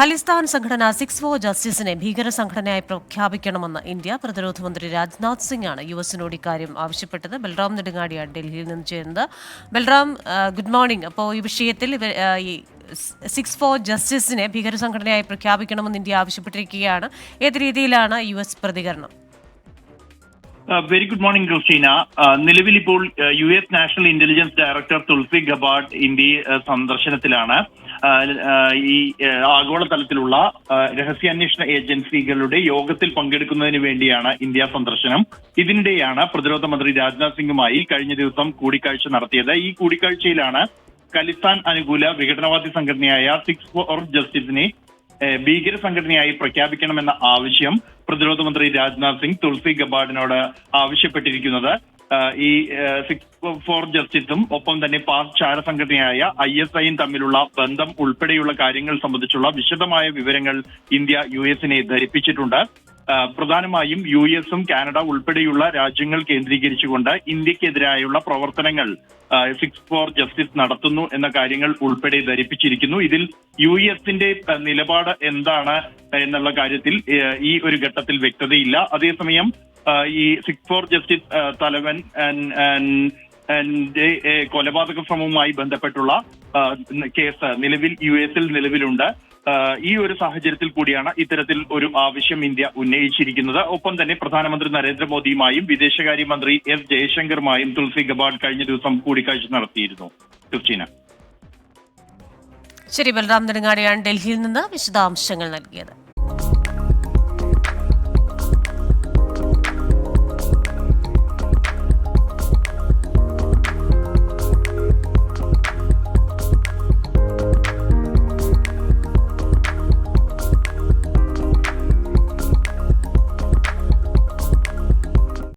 ഖലിസ്ഥാൻ സംഘടന six four ജസ്റ്റിസിനെ ഭീകര സംഘടനയായി പ്രഖ്യാപിക്കണമെന്ന് ഇന്ത്യ പ്രതിരോധ മന്ത്രി രാജ്നാഥ് സിംഗ് ആണ് യു എസിനോട് ഇക്കാര്യം ആവശ്യപ്പെട്ടത്. ബൽറാം നെടുങ്ങാടിയാണ് ഡൽഹിയിൽ നിന്ന് ചേരുന്നത്. ബൽറാം ഗുഡ് മോർണിംഗ് അപ്പോൾ ഈ വിഷയത്തിൽ ഈ സിക്സ് ഫോർ ജസ്റ്റിസിനെ ഭീകര സംഘടനയായി പ്രഖ്യാപിക്കണമെന്ന് ഇന്ത്യ ആവശ്യപ്പെട്ടിരിക്കുകയാണ്. ഏത് രീതിയിലാണ് യു എസ് പ്രതികരണം? വെരി ഗുഡ് മോർണിംഗ് ക്രിസ്റ്റീന നിലവിൽ ഇപ്പോൾ U S national intelligence director Tulsi Gabbard India uh, സന്ദർശനത്തിലാണ്. Uh, uh, ഈ ആഗോളതലത്തിലുള്ള രഹസ്യാന്വേഷണ ഏജൻസികളുടെ യോഗത്തിൽ പങ്കെടുക്കുന്നതിന് വേണ്ടിയാണ് ഇന്ത്യ സന്ദർശനം. ഇതിനിടെയാണ് പ്രതിരോധ മന്ത്രി രാജ്നാഥ് സിംഗുമായി കഴിഞ്ഞ ദിവസം കൂടിക്കാഴ്ച നടത്തിയത്. ഈ കൂടിക്കാഴ്ചയിലാണ് ഖലിസ്ഥാൻ അനുകൂല വിഘടനവാദി സംഘടനയായ സിക്സ് ഫോർ ജസ്റ്റിസിനെ ഭീകര സംഘടനയായി പ്രഖ്യാപിക്കണമെന്ന ആവശ്യം പ്രതിരോധ മന്ത്രി രാജ്നാഥ് സിംഗ് തുൾസി ഗബാർഡിനോട് ആവശ്യപ്പെട്ടിരിക്കുന്നത്. ഈ സിക്സ് ഫോർ ജസ്റ്റിസും ഒപ്പം തന്നെ പാക് ചാര സംഘടനയായ ഐ എസ് ഐയും തമ്മിലുള്ള ബന്ധം ഉൾപ്പെടെയുള്ള കാര്യങ്ങൾ സംബന്ധിച്ചുള്ള വിശദമായ വിവരങ്ങൾ ഇന്ത്യ യു എസിനെ ധരിപ്പിച്ചിട്ടുണ്ട്. പ്രധാനമായും യു എസും കാനഡ ഉൾപ്പെടെയുള്ള രാജ്യങ്ങൾ കേന്ദ്രീകരിച്ചുകൊണ്ട് ഇന്ത്യക്കെതിരായുള്ള പ്രവർത്തനങ്ങൾ സിക്സ് ഫോർ ജസ്റ്റിസ് നടത്തുന്നു എന്ന കാര്യങ്ങൾ ഉൾപ്പെടെ ധരിപ്പിച്ചിരിക്കുന്നു. ഇതിൽ യു എസിന്റെ നിലപാട് എന്താണ് എന്നുള്ള കാര്യത്തിൽ ഈ ഒരു ഘട്ടത്തിൽ വ്യക്തതയില്ല. അതേസമയം ഈ സിക്സ് ഫോർ ജസ്റ്റിസ് തലവൻ കൊലപാതക ശ്രമവുമായി ബന്ധപ്പെട്ടുള്ള കേസ് നിലവിൽ യു എസിൽ നിലവിലുണ്ട്. ഈ ഒരു സാഹചര്യത്തിൽ കൂടിയാണ് ഇത്തരത്തിൽ ഒരു ആവശ്യം ഇന്ത്യ ഉന്നയിച്ചിരിക്കുന്നത്. ഒപ്പം തന്നെ പ്രധാനമന്ത്രി നരേന്ദ്രമോദിയുമായും വിദേശകാര്യമന്ത്രി എസ് ജയശങ്കറുമായും തുളസി ഗബാഡ് കഴിഞ്ഞ ദിവസം കൂടിക്കാഴ്ച നടത്തിയിരുന്നു. ക്രിസ്റ്റീന ശരി ബൽറാം നെടുങ്ങാടിയാണ് ഡൽഹിയിൽ നിന്ന് വിശദാംശങ്ങൾ നൽകിയത്.